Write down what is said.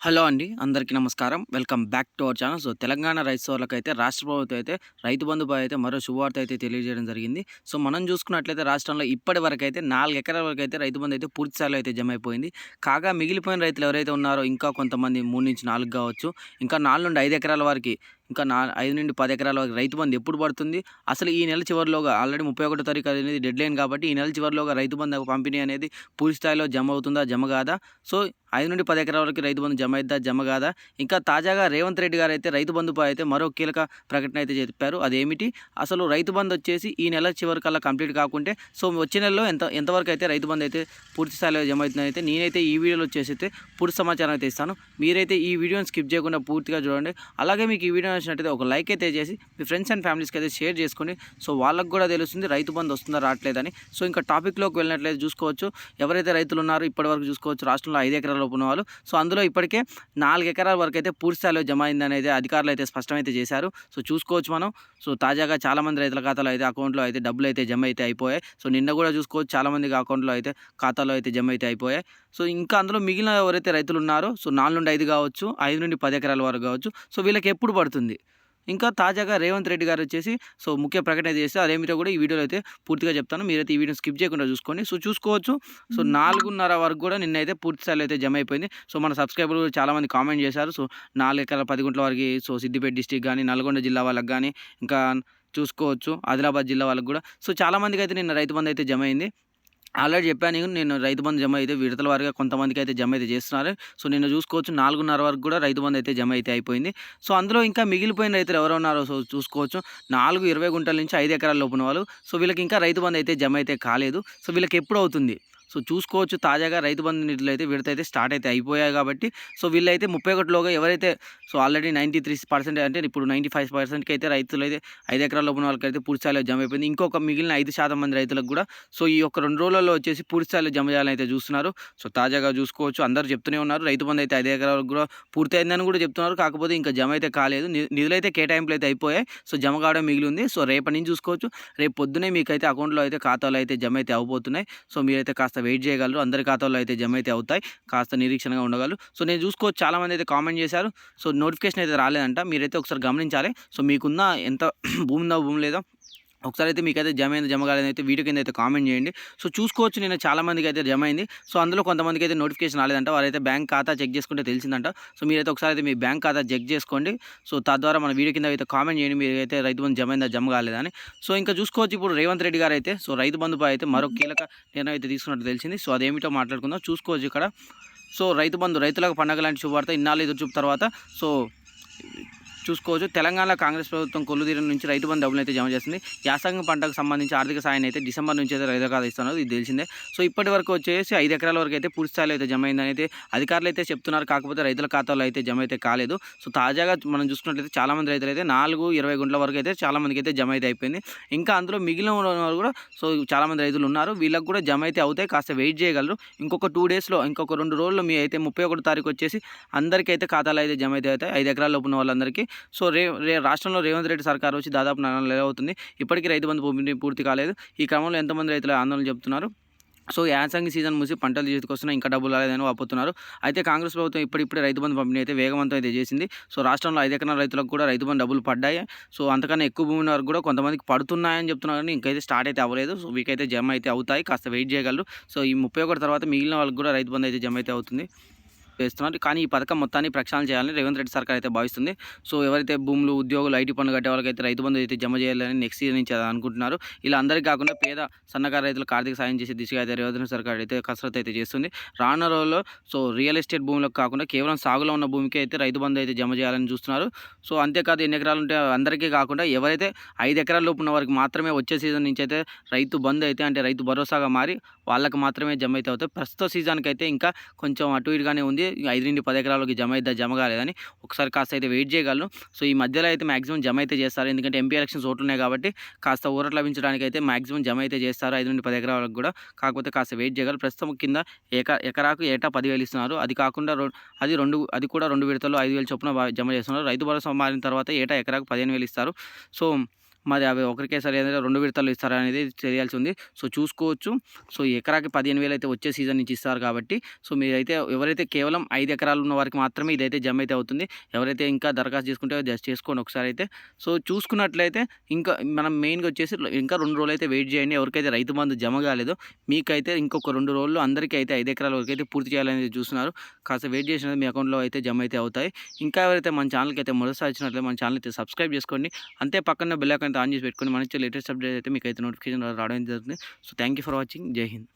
Hello అండి అందరికీ నమస్కారం. Welcome back to our channel. So Telangana రైతు సోదరులకు అయితే రాష్ట్ర ప్రభుత్వం అయితే రైతు బంధుపై అయితే మరో శుభవార్త అయితే తెలియజేయడం జరిగింది. సో మనం చూసుకున్నట్లయితే రాష్ట్రంలో ఇప్పటి వరకు అయితే నాలుగు ఎకరాల వరకు అయితే రైతు బంధు అయితే పూర్తి స్థాయిలో అయితే జమ అయిపోయింది కాగా మిగిలిపోయిన రైతులు ఎవరైతే ఉన్నారో ఇంకా కొంతమంది మూడు నుంచి నాలుగు కావచ్చు. ఇంకా నాలుగు నుండి ఐదు ఎకరాల వరకు ఇంకా నా ఐదు నుండి పది ఎకరాల రైతు బంధు ఎప్పుడు పడుతుంది? అసలు ఈ నెల చివరిలోగా ఆల్రెడీ ముప్పై ఒకటో తారీఖు అనేది డెడ్ లైన్ కాబట్టి ఈ నెల చివరిలోగా రైతు బంధు పంపిణీ అనేది పూర్తి స్థాయిలో జమ అవుతుందా జమ కాదా? సో ఐదు నుండి పది ఎకరాల వరకు రైతు బంధు జమ అవుతుందా జమ కాదా? ఇంకా తాజాగా రేవంత్ రెడ్డి గారు అయితే రైతు బంధుపై అయితే మరో కీలక ప్రకటన అయితే చెప్పారు. అదేమిటి? అసలు రైతు బంధు వచ్చేసి ఈ నెల చివరికల్లా కంప్లీట్ కాకుంటే సో వచ్చే నెలలో ఎంత ఎంతవరకు అయితే రైతు బంధు అయితే పూర్తి స్థాయిలో జమ అవుతుందని అయితే నేనైతే ఈ వీడియోలో వచ్చేసి అయితే పూర్తి సమాచారం అయితే ఇస్తాను. మీరైతే ఈ వీడియోని స్కిప్ చేయకుండా పూర్తిగా చూడండి. అలాగే మీకు ఈ వీడియో నచ్చినట్టయితే ఒక లైక్ అయితే చేసి మీ ఫ్రెండ్స్ అండ్ ఫ్యామిలీస్కి అయితే షేర్ చేసుకోండి. సో వాళ్ళకు కూడా తెలుస్తుంది రైతు బంధు వస్తుందా రావట్లేదని. సో ఇంకా టాపిక్లోకి వెళ్ళినట్లయితే చూసుకోవచ్చు. ఎవరైతే రైతులు ఉన్నారో ఇప్పటివరకు చూసుకోవచ్చు రాష్ట్రంలో ఐదు ఎకరాల లోపు ఉన్న వాళ్ళు. సో అందులో ఇప్పటికే నాలుగు ఎకరాల వరకు అయితే పూర్తి స్థాయిలో జమ అయిందని అయితే అధికారులు అయితే స్పష్టమైతే చేశారు. సో చూసుకోవచ్చు మనం. సో తాజాగా చాలామంది రైతుల ఖాతాలో అయితే అకౌంట్లో అయితే డబ్బులు అయితే జమ అయితే అయిపోయాయి. సో నిన్న కూడా చూసుకోవచ్చు చాలామంది అకౌంట్లో అయితే ఖాతాలో అయితే జమ అయితే అయిపోయాయి. సో ఇంకా అందులో మిగిలిన ఎవరైతే రైతులు ఉన్నారో సో నాలుగు నుండి ఐదు కావచ్చు ఐదు నుండి పది ఎకరాల వరకు కావచ్చు. సో వీళ్ళకి ఎప్పుడు పడుతుంది? ఇంకా తాజాగా రేవంత్ రెడ్డి గారు వచ్చేసి సో ముఖ్య ప్రకటన అయితే చేస్తే అదేమిటో కూడా ఈ వీడియోలో అయితే పూర్తిగా చెప్తాను. మీరైతే ఈ వీడియో స్కిప్ చేయకుండా చూసుకోండి. సో చూసుకోవచ్చు. సో నాలుగున్నర వరకు కూడా నిన్న అయితే పూర్తి స్థాయిలో అయితే జమ అయిపోయింది. సో మన సబ్స్క్రైబర్లు చాలామంది కామెంట్ చేశారు. సో నాలుగు ఎకరాల పది గుంటల వరకు సో సిద్దిపేట డిస్టిక్ కానీ నల్గొండ జిల్లా వాళ్ళకి కానీ ఇంకా చూసుకోవచ్చు. ఆదిలాబాద్ జిల్లా వాళ్ళకి కూడా. సో చాలామందికి అయితే నిన్న రైతు బంధు అయితే జమ అయింది. ఆల్రెడీ చెప్పాను నేను రైతు బంధు జమ అయితే విడతల వారిగా కొంతమందికి అయితే జమ అయితే చేస్తున్నారు. సో నిన్న చూసుకోవచ్చు నాలుగున్నర వరకు కూడా రైతు బంధు అయితే జమ అయితే అయిపోయింది. సో అందులో ఇంకా మిగిలిపోయిన రైతులు ఎవరు ఉన్నారో సో చూసుకోవచ్చు. నాలుగు ఇరవై గుంటల నుంచి ఐదు ఎకరాల లోపున వాళ్ళు. సో వీళ్ళకి ఇంకా రైతు బంధు అయితే జమ అయితే కాలేదు. సో వీళ్ళకి ఎప్పుడు అవుతుంది? సో చూసుకోవచ్చు తాజాగా రైతు బంధు నిధులు అయితే విడత అయితే స్టార్ట్ అయితే అయిపోయాయి కాబట్టి సో వీళ్ళైతే ముప్పై ఒకటిలోగా ఎవరైతే so already ninety three percent అంటే ఇప్పుడు నైంటీ ఫైవ్ పర్సెంట్కి అయితే రైతులు అయితే ఐదు ఎకరాల ఉన్న వాళ్ళకైతే పూర్తి స్థాయిలో జమ అయిపోయింది. ఇంకొక మిగిలిన ఐదు శాతం మంది రైతులకు కూడా సో ఈ యొక్క రెండు రోజులలో వచ్చేసి పూర్తి స్థాయిలో జమ చేయాలని అయితే చూస్తున్నారు. సో తాజాగా చూసుకోవచ్చు అందరూ చెప్తూనే ఉన్నారు. రైతు బంధు అయితే ఐదు ఎకరాలకు కూడా పూర్తి అయిందని కూడా చెప్తున్నారు. కాకపోతే ఇంకా జమ అయితే కాలేదు. ని- నిధులైతే కేటాయింపులు అయితే అయిపోయాయి. సో జమ కావడం మిగిలి ఉంది సో రేపటి నుంచి చూసుకోవచ్చు. రేపు పొద్దునే మీకైతే అకౌంట్లో అయితే ఖాతాలో అయితే జమ అయితే అవబోతున్నాయి. సో మీరైతే కాస్త వెయిట్ చేయగలరు. అందరి ఖాతాల్లో అయితే జమ అయితే అవుతాయి. కాస్త నిరీక్షణగా ఉండగలరు. సో నేను చూసుకోవచ్చు. చాలామంది అయితే కామెంట్ చేశారు. సో నోటిఫికేషన్ అయితే రాలేదంట. మీరైతే ఒకసారి గమనించాలి. సో మీకున్న ఎంత భూమి ఉందో భూమి లేదో ఒకసారి అయితే మీకైతే జమ అయింది జమ కాలేదు అయితే వీడియో కింద అయితే కామెంట్ చేయండి. సో చూసుకోవచ్చు నేను చాలా మందికి అయితే జమ అయింది సో అందులో కొంతమందికి అయితే నోటిఫికేషన్ రాలేదంట వారైతే బ్యాంక్ ఖాతా చెక్ చేసుకుంటే తెలిసిందంట. సో మీరైతే ఒకసారి అయితే మీ బ్యాంక్ ఖాతా చెక్ చేసుకోండి. సో తద్వారా మన వీడియో కింద అయితే కామెంట్ చేయండి మీరు అయితే రైతు బంధు జమ అయిందా జమ కాలేదని సో ఇంకా చూసుకోవచ్చు ఇప్పుడు రేవంత్ రెడ్డి గారు అయితే సో రైతు బంధుపై అయితే మరో కీలక నిర్ణయం అయితే తీసుకున్నట్టు తెలిసింది. సో అదేమిటో మాట్లాడుకుందాం. చూసుకోవచ్చు ఇక్కడ. సో రైతు బంధు రైతులకు పండగ లాంటి శుభవార్త ఇన్నాళ్ళు ఎదురు చూపు తర్వాత. సో చూసుకోవచ్చు. తెలంగాణ కాంగ్రెస్ ప్రభుత్వం కొల్లుదీరం నుంచి రైతు బంధు డబ్బులు అయితే జమ చేస్తుంది. యాసంగ పంటకు సంబంధించి ఆర్థిక సాయం అయితే డిసెంబర్ నుంచి అయితే రైతు ఖాతా ఇస్తున్నారు. ఇది తెలిసిందే. సో ఇప్పటి వరకు వచ్చేసి ఐదు ఎకరాల వరకు అయితే పూర్తి స్థాయిలో అయితే జమ అయిందని అయితే అధికారులు అయితే చెప్తున్నారు. కాకపోతే రైతుల ఖాతాలో అయితే జమ అయితే కాలేదు. సో తాజాగా మనం చూసుకున్నట్లయితే చాలామంది రైతులు అయితే నాలుగు ఇరవై గుంటల వరకు అయితే చాలామందికి అయితే జమ అయితే అయిపోయింది. ఇంకా అందులో మిగిలిన వారు కూడా సో చాలామంది రైతులు ఉన్నారు. వీళ్ళకి కూడా జమ అయితే అవుతాయి. కాస్త వెయిట్ చేయగలరు. ఇంకొక టూ డేస్లో ఇంకొక రెండు రోజుల్లో మీ అయితే ముప్పై ఒకటి తారీఖు వచ్చేసి అందరికీ అయితే ఖాతాలు అయితే జమ అయితే అవుతాయి. ఐదు ఎకరాల లోపు ఉన్న వాళ్ళందరికీ సో రే రే రాష్ట్రంలో రేవంత్ రెడ్డి సర్కార్ వచ్చి దాదాపు నాలుగు నెలలు అవుతుంది ఇప్పటికీ రైతు బంధు పంపిణీ పూర్తి కాలేదు. ఈ క్రమంలో ఎంతమంది రైతులు ఆందోళన చెబుతున్నారు? సో యాసంగి సీజన్ మూసి పంటలు చేతికొస్తున్నా ఇంకా డబ్బులు రాలేదని వాపోతున్నారు. అయితే కాంగ్రెస్ ప్రభుత్వం ఇప్పుడిప్పుడే రైతు బంధు పంపిణీ అయితే వేగవంతం అయితే చేసింది. సో రాష్ట్రంలో ఐదు ఎకరాల రైతులకు కూడా రైతు బంధు డబ్బులు పడ్డాయి. సో అంతకన్నా ఎక్కువ భూమి వరకు కూడా కొంతమందికి పడుతున్నాయని చెప్తున్నారు కానీ ఇంకైతే స్టార్ట్ అయితే అవ్వలేదు. సో వీకైతే జమ అయితే అవుతాయి. కాస్త వెయిట్ చేయగలరు. సో ఈ ముప్పై ఒకటి తర్వాత మిగిలిన వాళ్ళకి కూడా రైతు బంధు అయితే జమ అయితే అవుతుంది. వేస్తున్నారు. కానీ ఈ పథకం మొత్తాన్ని ప్రక్షాళన చేయాలని రేవంత్ రెడ్డి సర్కార్ అయితే భావిస్తుంది. సో ఎవరైతే భూములు ఉద్యోగులు ఐటీ పనులు కట్టే వాళ్ళకైతే రైతు బంధు అయితే జమ చేయాలని నెక్స్ట్ ఇయర్ నుంచి అనుకుంటున్నారు. ఇలా అందరికీ కాకుండా పేద సన్నకారు రైతులకు ఆర్థిక సాయం చేసే దిశగా అయితే రేవంత్ రెడ్డి సర్కార్ అయితే కసరత్తు అయితే చేస్తుంది. రానున్న రోజుల్లో సో రియల్ ఎస్టేట్ భూములకు కాకుండా కేవలం సాగులో ఉన్న భూమికి అయితే రైతు బంధు అయితే జమ చేయాలని చూస్తున్నారు. సో అంతేకాదు ఎన్ని ఎకరాలు ఉంటే అందరికీ కాకుండా ఎవరైతే ఐదు ఎకరాల లోపు ఉన్న వారికి మాత్రమే వచ్చే సీజన్ నుంచి అయితే రైతు బంధు అయితే అంటే రైతు భరోసాగా మారి వాళ్ళకి మాత్రమే జమ అయితే అవుతాయి. ప్రస్తుత సీజన్కి అయితే ఇంకా కొంచెం అటు ఇటుగానే ఉంది. ఐదు నుండి పది ఎకరాలకి జమ అయితే జమ కాలేదని ఒకసారి కాస్త అయితే వెయిట్ చేయగలను. సో ఈ మధ్యలో అయితే మాక్సిమం జమ అయితే చేస్తారు. ఎందుకంటే ఎంపీ ఎలక్షన్స్ ఓట్లు ఉన్నాయి కాబట్టి కాస్త ఊరట లభించడానికి అయితే మాక్సిమం జమ అయితే చేస్తారు ఐదు నుండి పది ఎకరాలకు కూడా. కాకపోతే కాస్త వెయిట్ చేయగలరు. ప్రస్తుతం కింద ఏక ఎకరాకు ఏటా పదివేలు ఇస్తున్నారు. అది కాకుండా అది రెండు అది కూడా రెండు విడతల్లో ఐదు వేలు చొప్పున జమ చేస్తున్నారు. రైతు భరోసా మారిన తర్వాత ఏటా ఎకరాకు పదిహేను వేలు ఇస్తారు. సో మరి అవి ఒకరికే ఏదైనా రెండు విడతలు ఇస్తారా అనేది తెలియాల్సి ఉంది. సో చూసుకోవచ్చు. సో ఎకరాకి పదిహేను వేలు అయితే వచ్చే సీజన్ నుంచి ఇస్తారు కాబట్టి సో మీరైతే ఎవరైతే కేవలం ఐదు ఎకరాలు ఉన్న వారికి మాత్రమే ఇదైతే జమ అయితే అవుతుంది. ఎవరైతే ఇంకా దరఖాస్తు చేసుకుంటే జస్ట్ చేసుకోండి ఒకసారి అయితే. సో చూసుకున్నట్లయితే ఇంకా మనం మెయిన్గా వచ్చేసి ఇంకా రెండు రోజులు అయితే వెయిట్ చేయండి. ఎవరికైతే రైతు బంధు జమ కాలేదో మీకైతే ఇంకొక రెండు రోజులు అందరికీ అయితే ఐదు ఎకరాల వరకు అయితే పూర్తి చేయాలనేది చూస్తున్నారు. కాస్త వెయిట్ చేసిన మీ అకౌంట్లో అయితే జమ అయితే అవుతాయి. ఇంకా ఎవరైతే మన ఛానల్కి అయితే మొదటిసారి వచ్చినట్లయితే మన ఛానల్ అయితే సబ్స్క్రైబ్ చేసుకోండి. అంతే పక్కన బెల్ ఐకాన్ ఆన్ చేసి పెట్టుకొని మన లేటెస్ట్ అప్డేట్ అయితే మీకు అయితే నోటిఫికేషన్ రావడం జరుగుతుంది. So thank you for watching Jai Hind.